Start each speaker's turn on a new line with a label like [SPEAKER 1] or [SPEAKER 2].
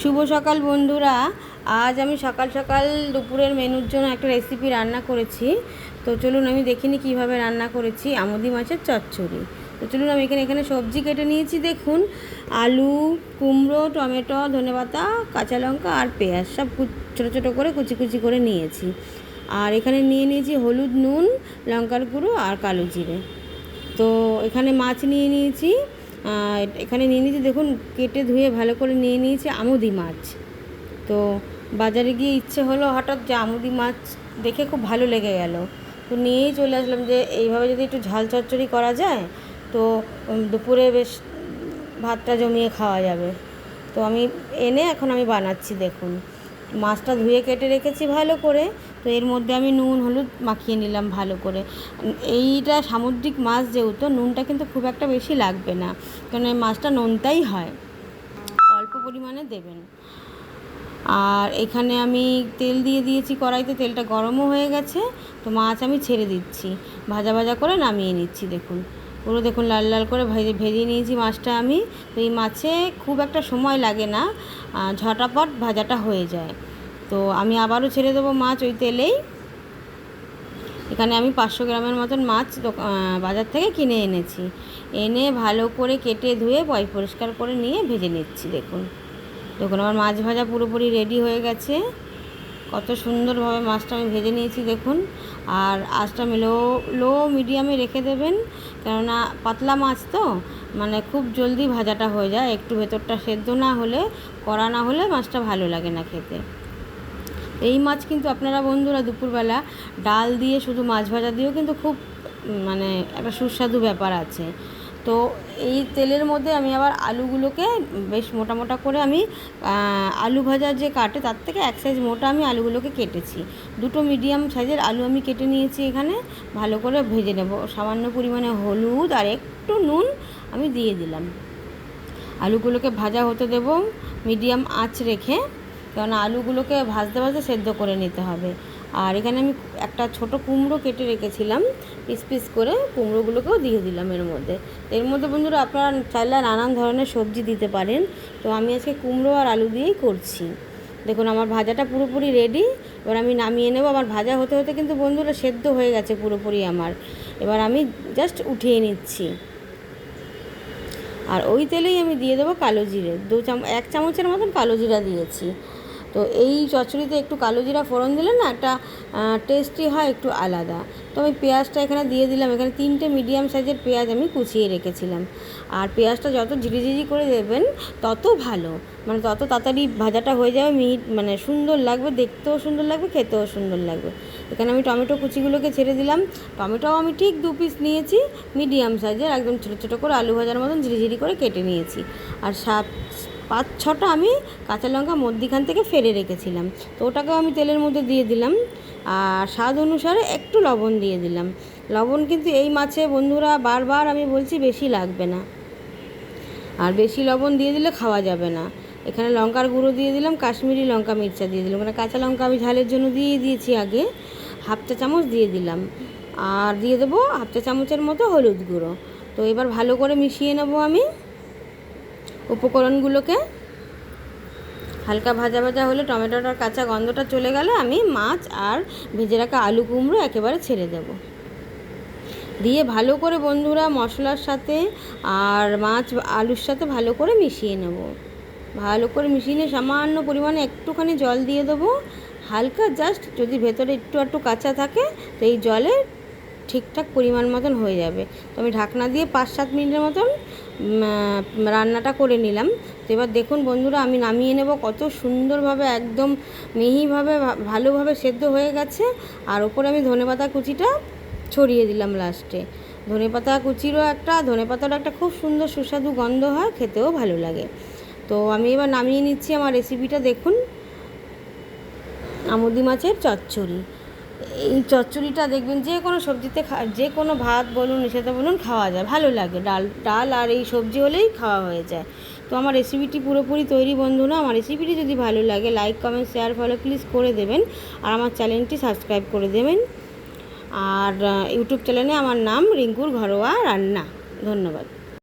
[SPEAKER 1] শুভ সকাল বন্ধুরা। আজ আমি সকাল সকাল দুপুরের মেনুর জন্য একটা রেসিপি রান্না করেছি। তো চলুন আমি দেখিনি কীভাবে রান্না করেছি। আমদি মাছের চচ্চড়ি। তো চলুন আমি এখানে এখানে সবজি কেটে নিয়েছি, দেখুন। আলু, কুমড়ো, টমেটো, ধনেপাতা, কাঁচা লঙ্কা আর পেঁয়াজ। সব ছোটো ছোটো করে কুচি কুচি করে নিয়েছি। আর এখানে নিয়ে নিয়েছি হলুদ নুন, লঙ্কার গুঁড়ো আর কালো জিরে। তো এখানে মাছ নিয়ে নিয়েছি। এখানে নিয়ে নিয়েছি, দেখুন, কেটে ধুয়ে ভালো করে নিয়ে নিয়েছি আমুদি মাছ। তো বাজারে গিয়ে ইচ্ছে হলো হঠাৎ যে আমুদি মাছ দেখে খুব ভালো লেগে গেল। তো নিয়েই চলে আসলাম যে এইভাবে যদি একটু ঝাল চচ্চড়ি করা যায়, তো দুপুরে বেশ ভাতটা জমিয়ে খাওয়া যাবে। তো আমি এনে এখন আমি বানাচ্ছি, দেখুন। মাছটা ধুয়ে কেটে রেখেছি ভালো করে। তো এর মধ্যে আমি নুন, হলুদ মাখিয়ে নিলাম ভালো করে। এইটা সামুদ্রিক মাছ যেহেতু, নুনটা কিন্তু খুব একটা বেশি লাগবে না, কারণ এই মাছটা নোনতাই হয়। অল্প পরিমাণে দেবেন। আর এখানে আমি তেল দিয়ে দিয়েছি কড়াইতে, তেলটা গরমও হয়ে গেছে, তো মাছ আমি ছেড়ে দিচ্ছি। ভাজা ভাজা করে নামিয়ে নিচ্ছি, দেখুন। পুরো দেখুন লাল লাল করে ভেজে ভেজে নিয়েছি মাছটা আমি। তো এই মাছে খুব একটা সময় লাগে না ঝটাপট ভাজাটা হয়ে যায়। তো আমি আবারও ছেড়ে দেবো মাছ ওই তেলেই। এখানে আমি পাঁচশো গ্রামের মতন মাছ বাজার থেকে কিনে এনেছি। এনে ভালো করে কেটে ধুয়ে পয়, পরিষ্কার করে নিয়ে ভেজে নিচ্ছি, দেখুন। দেখুন, আমার মাছ ভাজা পুরোপুরি রেডি হয়ে গেছে। কত সুন্দরভাবে মাছটা আমি ভেজে নিয়েছি, দেখুন। আর আঁচটা লো লো মিডিয়ামে রেখে দেবেন। কেননা পাতলা মাছ তো মানে খুব জলদি ভাজাটা হয়ে যায়। একটু ভেতরটা সেদ্ধ না হলে, কড়া না হলে মাছটা ভালো লাগে না খেতে। এই মাছ কিন্তু আপনারা বন্ধুরা দুপুরবেলা ডাল দিয়ে শুধু মাছ ভাজা দিয়েও কিন্তু খুব মানে একটা সুস্বাদু ব্যাপার আছে। তো এই তেলের মধ্যে আমি আবার আলুগুলোকে বেশ মোটা মোটা করে আমি আলু ভাজা যে কাটে তার থেকে এক সাইজ মোটা আমি আলুগুলোকে কেটেছি। দুটো মিডিয়াম সাইজের আলু আমি কেটে নিয়েছি এখানে, ভালো করে ভেজে নেব। সামান্য পরিমাণে হলুদ আর একটু নুন আমি দিয়ে দিলাম। আলুগুলোকে ভাজা হতে দেব মিডিয়াম আঁচ রেখে। কারণ আলুগুলোকে ভাজতে ভাজতে সেদ্ধ করে নিতে হবে। আর এখানে আমি একটা ছোট কুমড়ো কেটে রেখেছিলাম, পিস পিস করে কুমড়োগুলোকেও দিয়ে দিলাম এর মধ্যে। এর মধ্যে বন্ধুরা আপনারা চাইলে নানান ধরনের সবজি দিতে পারেন। তো আমি আজকে কুমড়ো আর আলু দিয়েই করছি। দেখুন, আমার ভাজাটা পুরোপুরি রেডি এবার আমি নামিয়ে নেব। আমার ভাজা হতে হতে কিন্তু বন্ধুরা সেদ্ধ হয়ে গেছে পুরোপুরি আমার। এবার আমি জাস্ট উঠিয়ে নিচ্ছি। আর ওই তেলেই আমি দিয়ে দেবো কালো জিরে। দু চাম, এক চামচের মতন কালো জিরা দিয়েছি। তো এই চচ্চড়িতে একটু কালো জিরা ফোড়ন দিলে না একটা টেস্টি হয়, একটু আলাদা। তো আমি পেঁয়াজটা এখানে দিয়ে দিলাম। এখানে তিনটে মিডিয়াম সাইজের পেঁয়াজ আমি কুচিয়ে রেখেছিলাম। আর পেঁয়াজটা যত ঝিরিঝিরি করে দেবেন, তত ভালো। মানে তত তাড়াতাড়ি ভাজাটা হয়ে যাবে, মিহি মানে সুন্দর লাগবে, দেখতেও সুন্দর লাগবে, খেতেও সুন্দর লাগবে। এখানে আমি টমেটো কুচিগুলোকে ছেড়ে দিলাম। টমেটোও আমি ঠিক দু পিস নিয়েছি মিডিয়াম সাইজের একদম ছোটো ছোটো করে আলু ভাজার মতন ঝিরিঝিরি করে কেটে নিয়েছি। আর সাত পাঁচ ছটা আমি কাঁচা লঙ্কা মধ্যিখান থেকে ফেলে রেখেছিলাম। তো ওটাকেও আমি তেলের মধ্যে দিয়ে দিলাম। আর স্বাদ অনুসারে একটু লবণ দিয়ে দিলাম। লবণ কিন্তু এই মাছে বন্ধুরা বারবার আমি বলছি বেশি লাগবে না। আর বেশি লবণ দিয়ে দিলে খাওয়া যাবে না। এখানে লঙ্কার গুঁড়ো দিয়ে দিলাম, কাশ্মীরি লঙ্কা মির্চা দিয়ে দিলাম। মানে কাঁচা লঙ্কা আমি ঝালের জন্য দিয়ে দিয়েছি আগে। হাফ চা চামচ দিয়ে দিলাম। আর দিয়ে দেবো হাফ চা চামচের মতো হলুদ গুঁড়ো। তো এবার ভালো করে মিশিয়ে নেব আমি। উপকরণগুলোকে হালকা ভাজা ভাজা হলে টমেটোটার কাঁচা গন্ধটা চলে গেলে আমি মাছ আর ভেজে রাখা আলু কুমড়ো একেবারে ছেড়ে দেবো। দিয়ে ভালো করে বন্ধুরা মশলার সাথে আর মাছ আলুর সাথে ভালো করে মিশিয়ে নেব। ভালো করে মিশিয়ে নিয়ে সামান্য পরিমাণে একটুখানি জল দিয়ে দেবো। হালকা জাস্ট যদি ভেতরে একটু একটু কাঁচা থাকে, তো এই জলে ঠিকঠাক পরিমাণ মতন হয়ে যাবে। তো আমি ঢাকনা দিয়ে পাঁচ সাত মিনিটের মতন রান্নাটা করে নিলাম। তো এবার দেখুন বন্ধুরা, আমি নামিয়ে নেব। কত সুন্দরভাবে, একদম মিহিভাবে ভালোভাবে সেদ্ধ হয়ে গেছে। আর ওপরে আমি ধনেপাতা কুচিটা ছড়িয়ে দিলাম লাস্টে। ধনেপাতা কুচিরও একটা, ধনেপাতারও একটা খুব সুন্দর সুস্বাদু গন্ধ হয়, খেতেও ভালো লাগে। তো আমি এবার নামিয়ে নিচ্ছি আমার রেসিপিটা দেখুন। আমুদি মাছের চচ্চড়ি। এই চচ্চড়িটা দেখবেন, যে কোনো সবজিতে যে কোনো ভাত বলুন সেটা বলুন, খাওয়া যায়, ভালো লাগে। ডাল ডাল আর এই সবজি হলেই খাওয়া হয়ে যায়। তো আমার রেসিপিটি পুরোপুরি তৈরি বন্ধুরা আমার রেসিপিটি যদি ভালো লাগে like comment share follow please করে দেবেন। আর আমার চ্যানেলটি সাবস্ক্রাইব করে দেবেন। আর ইউটিউব চ্যানেলে আমার নাম রিঙ্কুর ঘরোয়া রান্না। ধন্যবাদ।